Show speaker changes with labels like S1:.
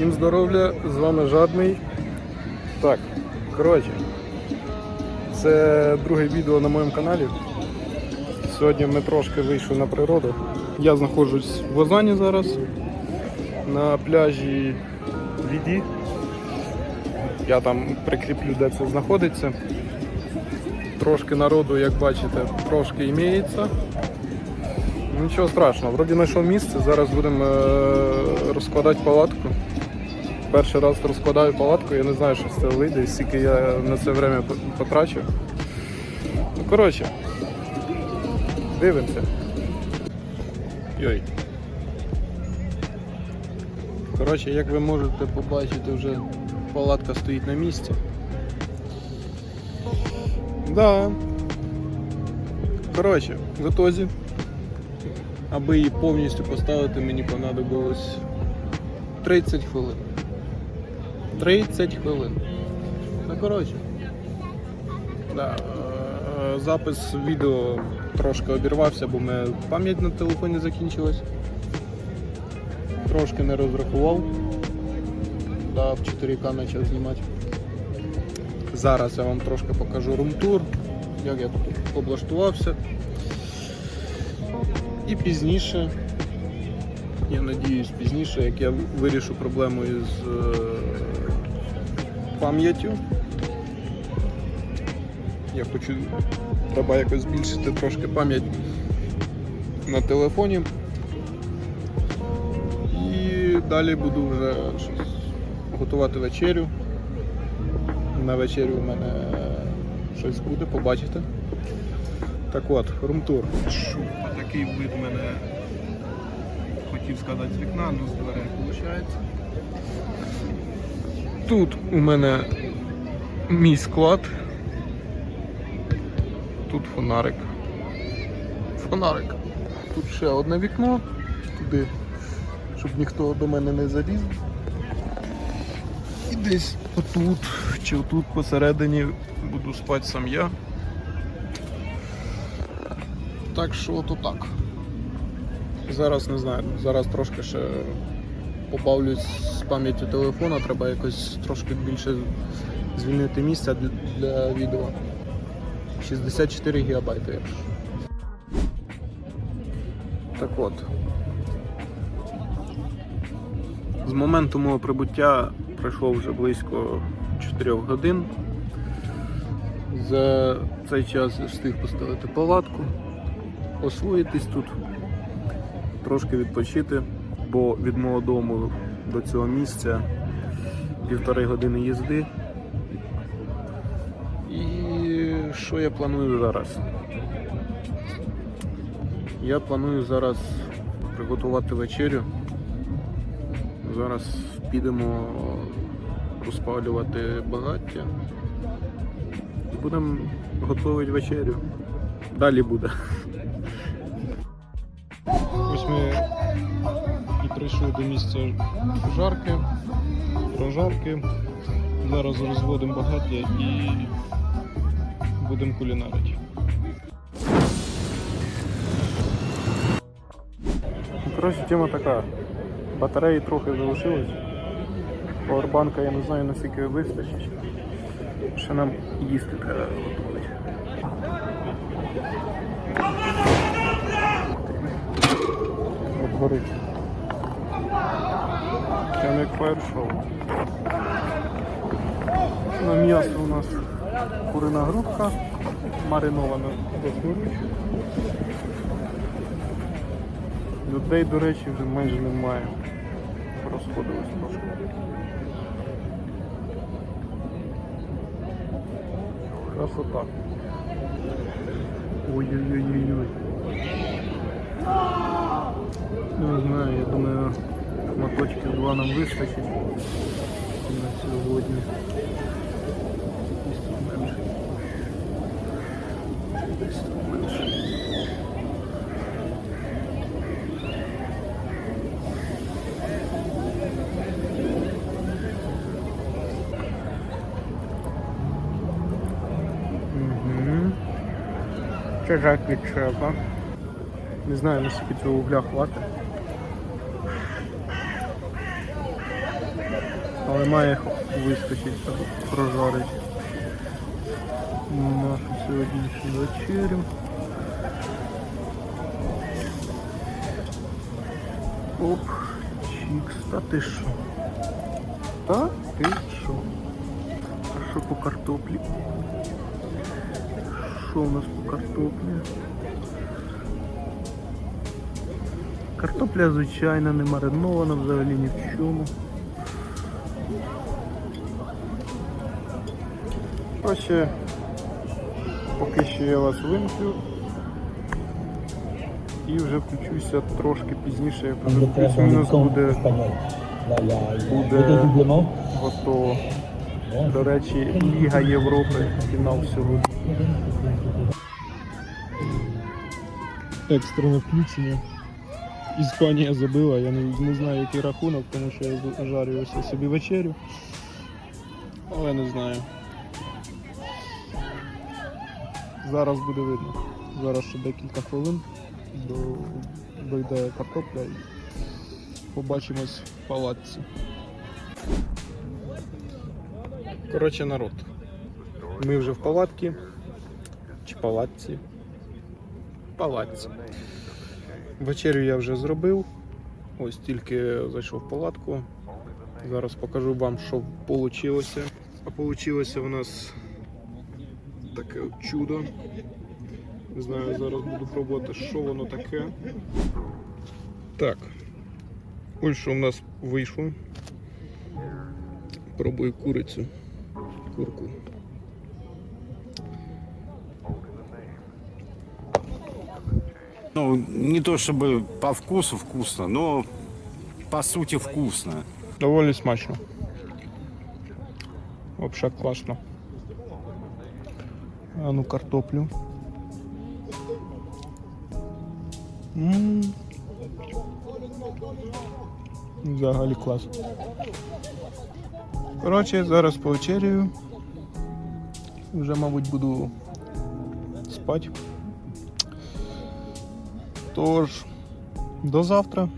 S1: Всім здоров'я, з вами Жадний. Так, коротше, це друге відео на моєму каналі. Сьогодні ми трошки вийшли на природу. Я знаходжусь в Озані зараз на пляжі Віді. Я там прикріплю, де це знаходиться. Трошки народу, як бачите, трошки імеється. Нічого страшного, вроді знайшов місце, зараз будемо е, розкладати палатку. Перший раз розкладаю палатку, я не знаю, що з цього вийде, скільки я на це время потрачу. Ну, коротше, дивимося. Йой. Коротше, як ви можете побачити, вже палатка стоїть на місці. Да. Коротше, в итозі Аби її повністю поставити, мені понадобилось 30 хвилин. 30 хвилин. Ну, коротше. Да, е, запис відео трошки обірвався, бо мене пам'ять на телефоні закінчилась. Трошки не розрахував. Да, в 4К почав знімати. Зараз я вам трошки покажу румтур, як я тут облаштувався. І пізніше, я надіюсь, пізніше, як я вирішу проблему із е, пам'яттю. Я хочу, треба якось збільшити трошки пам'ять на телефоні. І далі буду вже щось готувати вечерю. На вечерю у мене щось буде, побачите. Так от, румтур. Такий вид мене хотів сказати з вікна, але з дверей виходить. Тут у мене мій склад. Тут фонарик. Фонарик. Тут ще одне вікно, туди, щоб ніхто до мене не заліз. І десь отут чи отут посередині буду спати сам я. Так що то так. Зараз не знаю, зараз трошки ще побавлюсь з пам'яттю телефона, треба якось трошки більше звільнити місця для, відео. 64 гігабайти. Так от. З моменту мого прибуття пройшло вже близько 4 годин. За цей час я встиг поставити палатку освоїтись тут, трошки відпочити, бо від мого дому до цього місця півтори години їзди. І що я планую зараз? Я планую зараз приготувати вечерю. Зараз підемо розпалювати багаття і будемо готувати вечерю. Далі буде. Ось ми і прийшли до місця жарки, прожарки. Зараз розводимо багаття і будемо кулінарити. Коротше, тема така. Батареї трохи залишилось. Пауербанка я не знаю наскільки вистачить. Ще нам їсти треба готувати. Горить. Прям як фаєр-шоу. На м'ясо у нас курина грудка, маринована горить. Людей, до речі, вже майже немає. Розходилось трошки. Красота. Ой-ой-ой-ой-ой. Не знаю, я думаю, шматочків два нам вистачить на сьогодні. Чужак від треба. Не знаю, наскільки цього угля хватить. Але має вистачити, щоб прожарити нашу сьогоднішню вечерю. Оп, чікс, та ти що? Та ти що? А що по картоплі? Що у нас по картоплі? Картопля звичайна, не маринована взагалі ні в чому. Короче, поки що я вас вимкну. І вже включуся трошки пізніше, як вже
S2: Angleterre
S1: включуся, у нас
S2: camp
S1: буде de-
S2: dédoublement.
S1: готово. До речі, Ліга Європи, фінал сьогодні. Екстрене включення. Іспанія забила, я не, не знаю який рахунок, тому що я жарю собі вечерю. Але не знаю. Зараз буде видно. Зараз ще декілька хвилин до, дойде картопля і побачимось в палатці. Коротше, народ. Ми вже в палатці. Чи палатці? Палатці. Вечерю я вже зробив. Ось тільки зайшов в палатку. Зараз покажу вам, що вийшло. А вийшло у нас таке чудо. Не знаю, зараз буду пробувати, що воно таке. Так. Ось що в нас вийшло. Пробую курицю. Курку.
S3: Ну, не то чтобы по вкусу вкусно, но по сути вкусно.
S1: Доволі смачно. Вообще класно. А ну картоплю. М. Взагалі клас. Коротше, зараз повечеряю. Вже, мабуть, буду спати. Тож, до завтра.